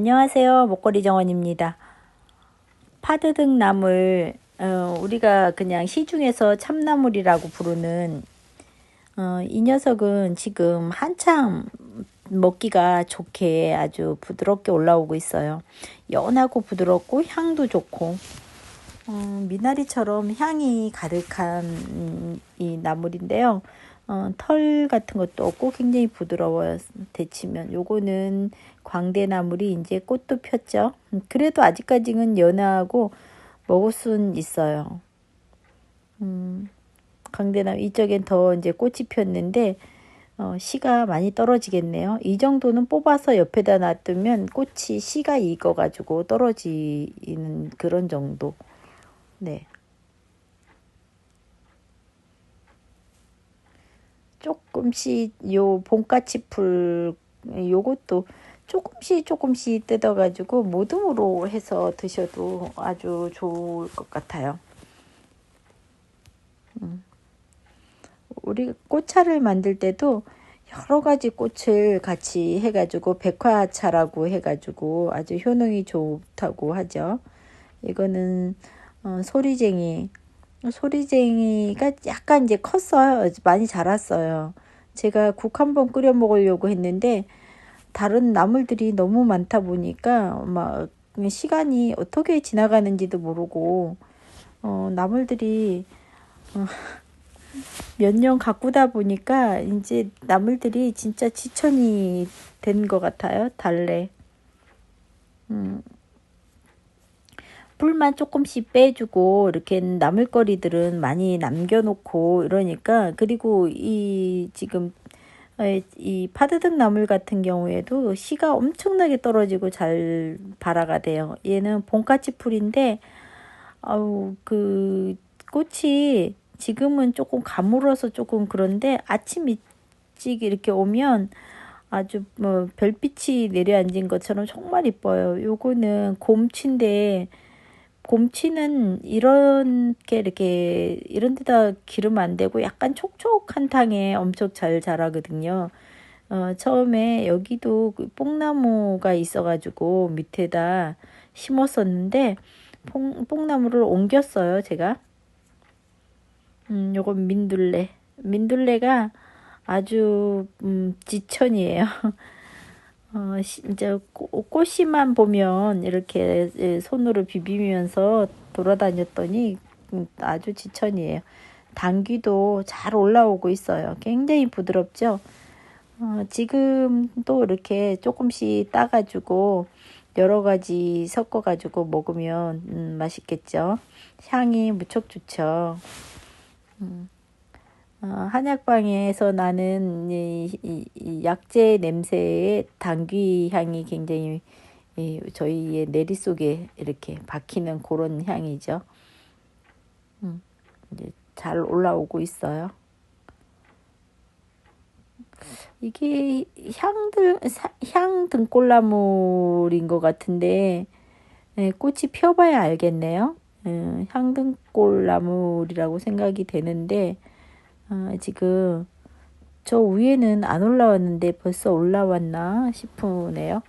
안녕하세요. 목걸이 정원입니다. 파드등 나물, 어, 우리가 그냥 시중에서 참나물이라고 부르는 어, 이 녀석은 지금 한참 먹기가 좋게 아주 부드럽게 올라오고 있어요. 연하고 부드럽고 향도 좋고 어, 미나리처럼 향이 가득한 음, 이 나물인데요. 어, 털 같은 것도 없고 굉장히 부드러워요. 데치면 요거는 광대나물이 이제 꽃도 폈죠. 음, 그래도 아직까지는 연하고 먹을 순 있어요. 음, 광대나물 이쪽엔 더 이제 꽃이 폈는데 어, 씨가 많이 떨어지겠네요. 이 정도는 뽑아서 옆에다 놔두면 꽃이 씨가 익어가지고 떨어지는 그런 정도. 네. 조금씩 요 봄까치 풀 요것도 조금씩 조금씩 뜯어가지고 모듬으로 해서 드셔도 아주 좋을 것 같아요. 음. 우리 꽃차를 만들 때도 여러 가지 꽃을 같이 해가지고 백화차라고 해가지고 아주 효능이 좋다고 하죠. 이거는 어, 소리쟁이 소리쟁이가 약간 이제 컸어요. 많이 자랐어요. 제가 국 한번 끓여 먹으려고 했는데 다른 나물들이 너무 많다 보니까 막 시간이 어떻게 지나가는지도 모르고 어, 나물들이 어, 몇년 가꾸다 보니까 이제 나물들이 진짜 지천이 된 것 같아요. 달래. 음, 풀만 조금씩 빼주고 이렇게 나물거리들은 많이 남겨놓고 이러니까 그리고 이 지금 이 파드득 나물 같은 경우에도 씨가 엄청나게 떨어지고 잘 발화가 돼요. 얘는 봄까치 풀인데 아우 그 꽃이 지금은 조금 가물어서 조금 그런데 아침 일찍 이렇게 오면 아주 뭐 별빛이 내려앉은 것처럼 정말 이뻐요. 요거는 곰치인데 곰치는 이렇게 이렇게 이런 데다 기르면 안 되고 약간 촉촉한 땅에 엄청 잘 자라거든요. 어, 처음에 여기도 그 뽕나무가 있어가지고 밑에다 심었었는데 뽕, 뽕나무를 옮겼어요, 제가. 음, 요건 민둘레. 민둘레가 아주 음, 지천이에요. 어, 이제 꽃씨만 보면 이렇게 예, 손으로 비비면서 돌아다녔더니 음, 아주 지천이에요. 당귀도 잘 올라오고 있어요. 굉장히 부드럽죠. 어, 지금도 이렇게 조금씩 따가지고 여러 가지 섞어가지고 먹으면 음, 맛있겠죠. 향이 무척 좋죠. 음. 어, 한약방에서 나는 이, 이, 이 약재 냄새의 당귀 향이 굉장히 이, 저희의 내리 속에 이렇게 박히는 그런 향이죠. 음, 이제 잘 올라오고 있어요. 이게 향들 향 등골나물인 것 같은데 네, 꽃이 펴봐야 알겠네요. 음, 향 등골나물이라고 생각이 되는데 아, 지금 저 위에는 안 올라왔는데 벌써 올라왔나 싶으네요.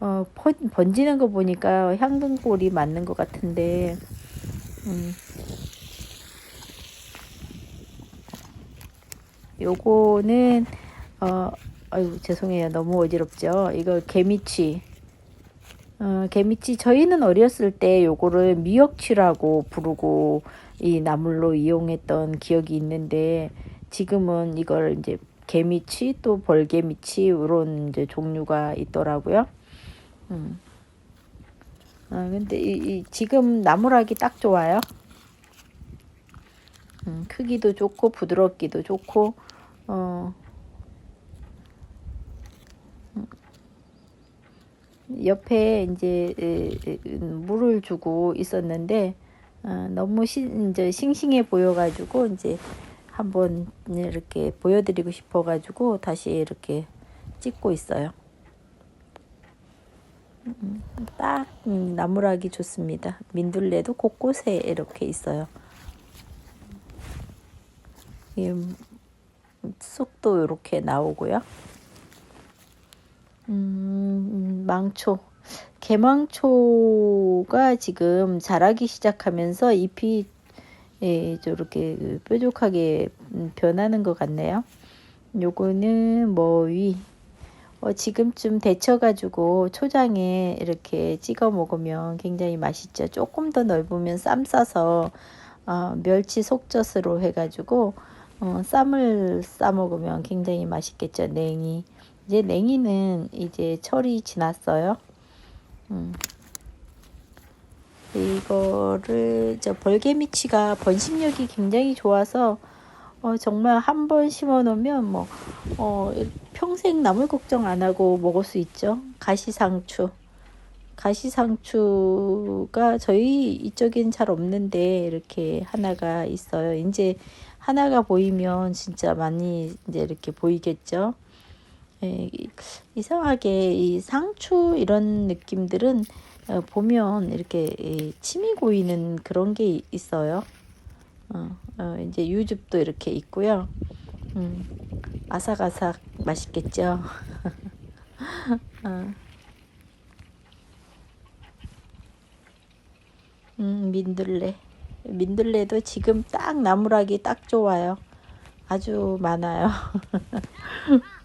어, 번지는 거 보니까 향등골이 맞는 것 같은데, 음. 요거는, 어, 아유, 죄송해요. 너무 어지럽죠? 이거 개미치. 어, 개미치, 저희는 어렸을 때 요거를 미역치라고 부르고, 이 나물로 이용했던 기억이 있는데 지금은 이걸 이제 개미치 또 벌개미치 이런 이제 종류가 있더라고요. 음. 아 근데 이, 이 지금 나물하기 딱 좋아요. 음, 크기도 좋고 부드럽기도 좋고 어. 옆에 이제 물을 주고 있었는데 어, 너무 시, 이제 싱싱해 보여가지고 이제 한번 이렇게 보여드리고 싶어가지고 다시 이렇게 찍고 있어요. 음, 딱 음, 나무라기 좋습니다. 민둘레도 곳곳에 이렇게 있어요. 쑥도 이렇게 나오고요. 음, 망초. 개망초가 지금 자라기 시작하면서 잎이 예, 저렇게 그 뾰족하게 음, 변하는 것 같네요. 요거는 머위. 어, 지금쯤 데쳐가지고 초장에 이렇게 찍어 먹으면 굉장히 맛있죠. 조금 더 넓으면 쌈 싸서 어, 멸치 속젓으로 해가지고 어, 쌈을 싸 먹으면 굉장히 맛있겠죠. 냉이. 이제 냉이는 이제 철이 지났어요. 음. 이거를 저 벌개미치가 번식력이 굉장히 좋아서 어, 정말 한 번 심어 놓으면 뭐 어, 평생 나물 걱정 안 하고 먹을 수 있죠. 가시상추. 가시상추가 저희 이쪽엔 잘 없는데 이렇게 하나가 있어요. 이제 하나가 보이면 진짜 많이 이제 이렇게 보이겠죠. 예, 이상하게 이 상추 이런 느낌들은 어, 보면 이렇게 이 침이 고이는 그런 게 있어요. 어, 어, 이제 유즙도 이렇게 있고요. 음, 아삭아삭 맛있겠죠. 어. 음, 민들레. 민들레도 지금 딱 나무라기 딱 좋아요. 아주 많아요.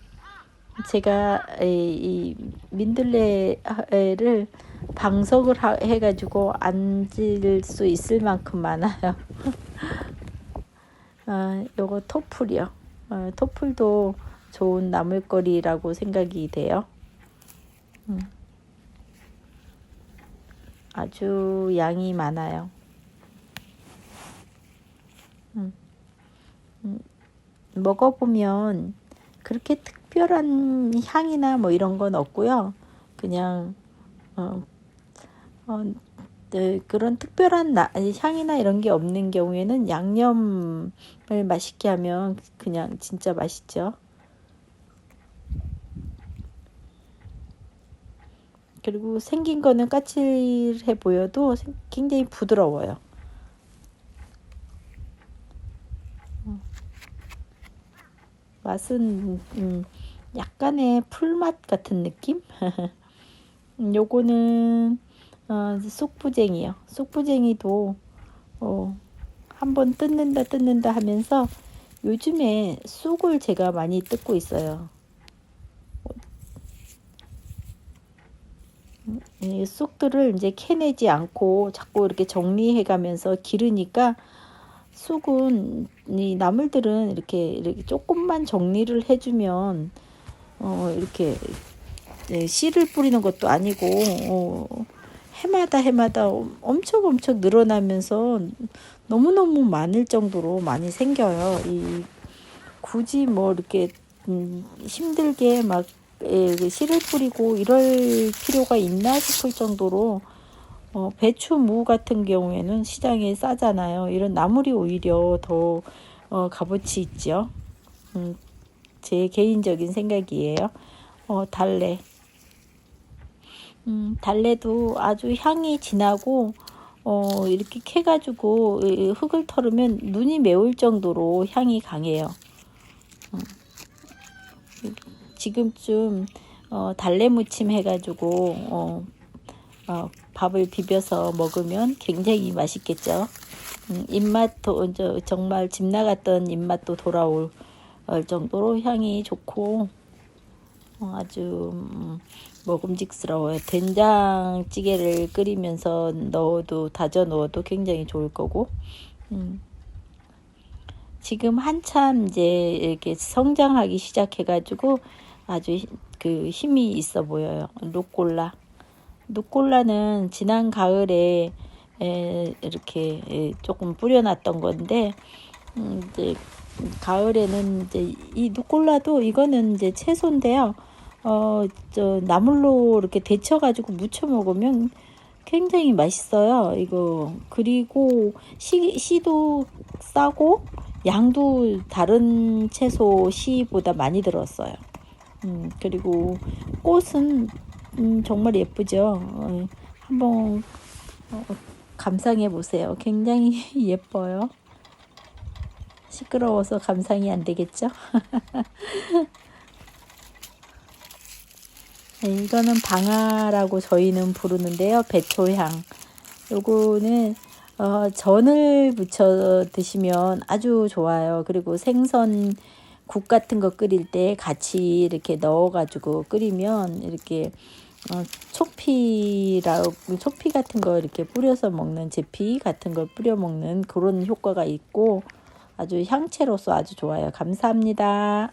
제가 이, 이 민들레를 방석을 하, 해가지고 앉을 수 있을 만큼 많아요. 아, 요거 토플이요. 어, 토플도 좋은 나물거리라고 생각이 돼요. 음. 아주 양이 많아요. 음. 음. 먹어보면 그렇게 특 별한 향이나 뭐 이런 건 없고요. 그냥 어, 어, 네, 그런 특별한 나, 향이나 이런 게 없는 경우에는 양념을 맛있게 하면 그냥 진짜 맛있죠. 그리고 생긴 거는 까칠해 보여도 굉장히 부드러워요. 맛은 음, 약간의 풀맛 같은 느낌? 요거는 어, 쑥부쟁이요. 쑥부쟁이도 어, 한번 뜯는다 뜯는다 하면서 요즘에 쑥을 제가 많이 뜯고 있어요. 이 쑥들을 이제 캐내지 않고 자꾸 이렇게 정리해 가면서 기르니까 쑥은 이 나물들은 이렇게, 이렇게 조금만 정리를 해주면 어 이렇게 네, 씨를 뿌리는 것도 아니고 어 해마다 해마다 엄청 엄청 늘어나면서 너무너무 많을 정도로 많이 생겨요. 이 굳이 뭐 이렇게 음, 힘들게 막 예, 그 씨를 뿌리고 이럴 필요가 있나 싶을 정도로 어, 배추, 무 같은 경우에는 시장에 싸잖아요. 이런 나물이 오히려 더 어, 값어치 있죠. 음, 제 개인적인 생각이에요. 어, 달래. 음, 달래도 아주 향이 진하고 어, 이렇게 캐가지고 흙을 털으면 눈이 매울 정도로 향이 강해요. 음. 지금쯤 어, 달래 무침 해가지고 어, 어, 밥을 비벼서 먹으면 굉장히 맛있겠죠. 음, 입맛도 정말 집 나갔던 입맛도 돌아올 정도로 향이 좋고 어, 아주 음, 먹음직스러워요. 된장찌개를 끓이면서 넣어도 다져 넣어도 굉장히 좋을 거고 음. 지금 한참 이제 이렇게 성장하기 시작해가지고 아주 그 힘이 있어 보여요. 루꼴라. 루꼴라는 지난 가을에 에, 이렇게 조금 뿌려놨던 건데 음, 이제 가을에는 이제 이 루꼴라도 이거는 이제 채소인데요. 어, 저 나물로 이렇게 데쳐가지고 무쳐 먹으면 굉장히 맛있어요. 이거 그리고 씨, 씨도 싸고 양도 다른 채소 씨보다 많이 들었어요. 음, 그리고 꽃은 음, 정말 예쁘죠. 어, 한번 어, 감상해 보세요. 굉장히 예뻐요. 시끄러워서 감상이 안 되겠죠? 네, 이거는 방아라고 저희는 부르는데요. 배초향. 요거는 어, 전을 부쳐 드시면 아주 좋아요. 그리고 생선 국 같은 거 끓일 때 같이 이렇게 넣어가지고 끓이면 이렇게 어, 초피라고 초피 같은 거 이렇게 뿌려서 먹는 제피 같은 걸 뿌려 먹는 그런 효과가 있고 아주 향채로서 아주 좋아요. 감사합니다.